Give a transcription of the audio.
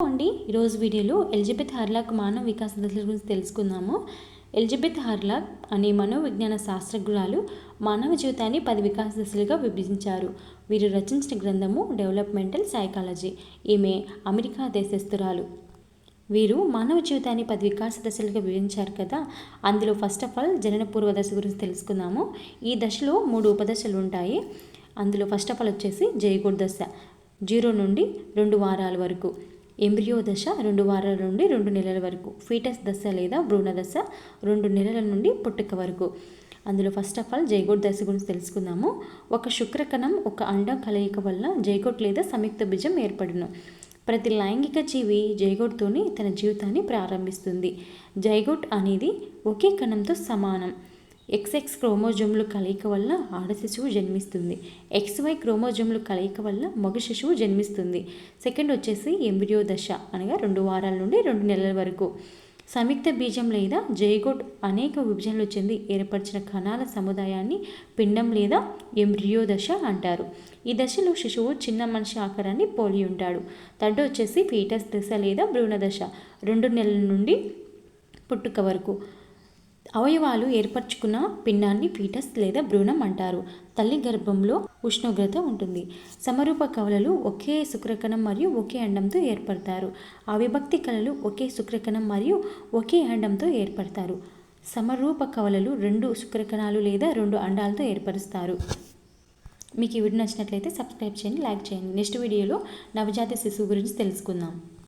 అండి. ఈరోజు వీడియోలో ఎలిజబెత్ హార్లాక్ మానవ వికాస దశల గురించి తెలుసుకుందాము. ఎలిజబెత్ హార్లాక్ అనే మనోవిజ్ఞాన శాస్త్రజ్ఞురాలు మానవ జీవితాన్ని పది వికాస దశలుగా విభజించారు. వీరు రచించిన గ్రంథము డెవలప్మెంటల్ సైకాలజీ ఈమె అమెరికా దేశస్థురాలు. వీరు మానవ జీవితాన్ని పది వికాస దశలుగా విభజించారు కదా. అందులో ఫస్ట్ ఆఫ్ ఆల్ జనన పూర్వ దశ గురించి తెలుసుకుందాము. ఈ దశలో మూడు ఉపదశలు ఉంటాయి. అందులో ఫస్ట్ ఆఫ్ ఆల్ వచ్చేసి జైగోడ్ దశ జీరో నుండి రెండు వారాల వరకు. ఎంబ్రియో దశ రెండు వారాల నుండి రెండు నెలల వరకు ఫీటస్ దశ లేదా భ్రూణ దశ రెండు నెలల నుండి పుట్టుక వరకు. అందులో ఫస్ట్ ఆఫ్ ఆల్ జైగోట్ దశ గురించి తెలుసుకుందాము. ఒక శుక్రకణం ఒక అండం కలయిక వల్ల జైగోట్ లేదా సంయుక్త బీజం ఏర్పడును. ప్రతి లైంగిక జీవి జైగోట్తోనే తన జీవితాన్ని ప్రారంభిస్తుంది. జైగోట్ అనేది ఒకే కణంతో సమానం. ఎక్స్ఎక్స్ క్రోమోజోమ్ల కలయిక వల్ల ఆడ శిశువు జన్మిస్తుంది. ఎక్స్వై క్రోమోజోమ్ల కలయిక వల్ల మగ శిశువు జన్మిస్తుంది. సెకండ్ వచ్చేసి ఎంబ్రియో దశ అనగా రెండు వారాల నుండి రెండు నెలల వరకు. సంయుక్త బీజం లేదా జైగోట్ అనేక విభజనలు చెంది ఏర్పరిచిన కణాల సముదాయాన్ని పిండం లేదా ఎంబ్రియో దశ అంటారు. ఈ దశలో శిశువు చిన్న మనిషి ఆకారాన్ని పోలి ఉంటాడు. థర్డ్ వచ్చేసి ఫీటస్ దశ లేదా భ్రూణ దశ రెండు నెలల నుండి పుట్టుక వరకు. అవయవాలు ఏర్పరచుకున్న పిండాన్ని ఫీటస్ లేదా భ్రూణం అంటారు. తల్లి గర్భంలో ఉష్ణోగ్రత ఉంటుంది. సమరూప కవలలు ఒకే శుక్రకణం మరియు ఒకే అండంతో ఏర్పడతారు. అవిభక్తి కళలు ఒకే శుక్రకణం మరియు ఒకే అండంతో ఏర్పడతారు. సమరూప కవలలు రెండు శుక్రకణాలు లేదా రెండు అండాలతో ఏర్పరుస్తారు. మీకు ఈ వీడియో నచ్చినట్లయితే సబ్స్క్రైబ్ చేయండి లైక్ చేయండి. నెక్స్ట్ వీడియోలో నవజాత శిశువు గురించి తెలుసుకుందాం.